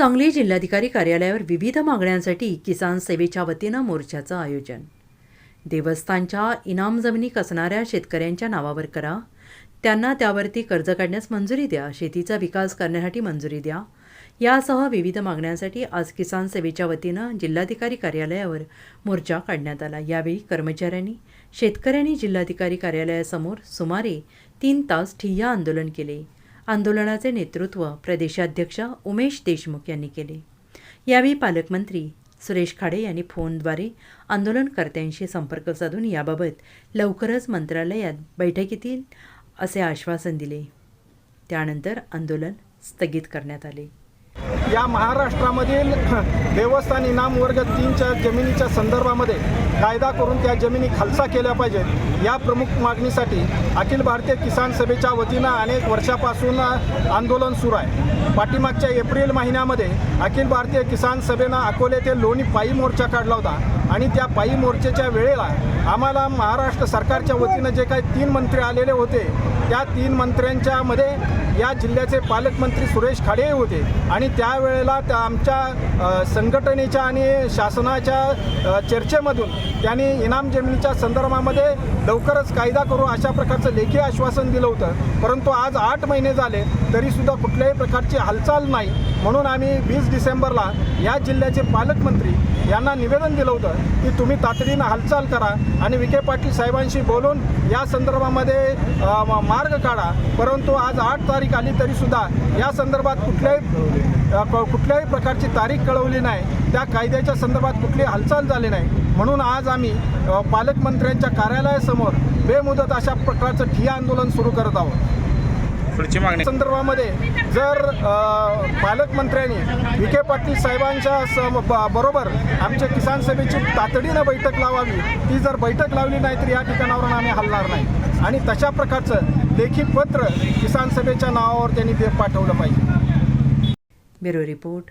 सांगली जिल्हाधिकारी कार्यालयावर विविध मागण्यांसाठी किसान सेवेच्या वतीनं मोर्चाचं आयोजन. देवस्थानच्या इनाम जमिनी कसणाऱ्या शेतकऱ्यांच्या नावावर करा. त्यांना त्यावरती कर्ज काढण्यास मंजुरी द्या. शेतीचा विकास करण्यासाठी मंजुरी द्या. यासह विविध मागण्यांसाठी आज किसान सेवेच्या वतीनं जिल्हाधिकारी कार्यालयावर मोर्चा काढण्यात आला. यावेळी कर्मचाऱ्यांनी शेतकऱ्यांनी जिल्हाधिकारी कार्यालयासमोर सुमारे तीन तास ठिय्या आंदोलन केले. आंदोलनाचे नेतृत्व प्रदेशाध्यक्ष उमेश देशमुख यांनी केले. यावेळी पालकमंत्री सुरेश खाडे यांनी फोनद्वारे आंदोलनकर्त्यांशी संपर्क साधून याबाबत लवकरच मंत्रालयात बैठकीतील असे आश्वासन दिले. त्यानंतर आंदोलन स्थगित करण्यात आले. या महाराष्ट्रामधील देवस्थान इनाम वर्ग तीनच्या जमिनीच्या संदर्भामध्ये कायदा करून त्या जमिनी खालसा केल्या पाहिजेत. या प्रमुख मागणीसाठी अखिल भारतीय किसान सभेच्या वतीनं अनेक वर्षापासून आंदोलन सुरू आहे. पाठीमागच्या एप्रिल महिन्यामध्ये अखिल भारतीय किसान सभेनं अकोले ते लोणी पायी मोर्चा काढला होता आणि त्या पायी मोर्चेच्या वेळेला आम्हाला महाराष्ट्र सरकारच्या वतीनं जे काही तीन मंत्री आलेले होते त्या तीन मंत्र्यांच्यामध्ये या जिल्ह्याचे पालकमंत्री सुरेश खाडे होते आणि त्यावेळेला त्या आमच्या संघटनेच्या आणि शासनाच्या चर्चेमधून त्यांनी इनाम जमिनीच्या संदर्भामध्ये लवकरच कायदा करू अशा प्रकारचं लेखी आश्वासन दिलं होतं. परंतु आज आठ महिने झाले तरीसुद्धा कुठल्याही प्रकारची हालचाल नाही. म्हणून आम्ही वीस डिसेंबरला या जिल्ह्याचे पालकमंत्री यांना निवेदन दिलं होतं की तुम्ही तातडीनं हालचाल करा आणि विखे पाटील साहेबांशी बोलून या संदर्भामध्ये मार्ग काढा. परंतु आज आठ तारीख आली तरीसुद्धा या संदर्भात कुठल्याही कुठल्याही प्रकारची तारीख कळवली नाही. त्या कायद्याच्या संदर्भात कुठली हालचाल झाली नाही. म्हणून आज आम्ही पालकमंत्र्यांच्या कार्यालयासमोर बेमुदत अशा प्रकारचं ठिय्या आंदोलन सुरू करत आहोत. पुढची मागणी. संदर्भामध्ये जर पालकमंत्र्यांनी विखे पाटील साहेबांच्या बरोबर आमच्या किसान सभेची तातडीनं बैठक लावावी ती जर बैठक लावली नाही तर या ठिकाणावरून आम्ही हलणार नाही. आणि तशा प्रकारचं लेखी पत्र किसान सभेच्या नावावर त्यांनी ते पाठवलं पाहिजे. Bureau report.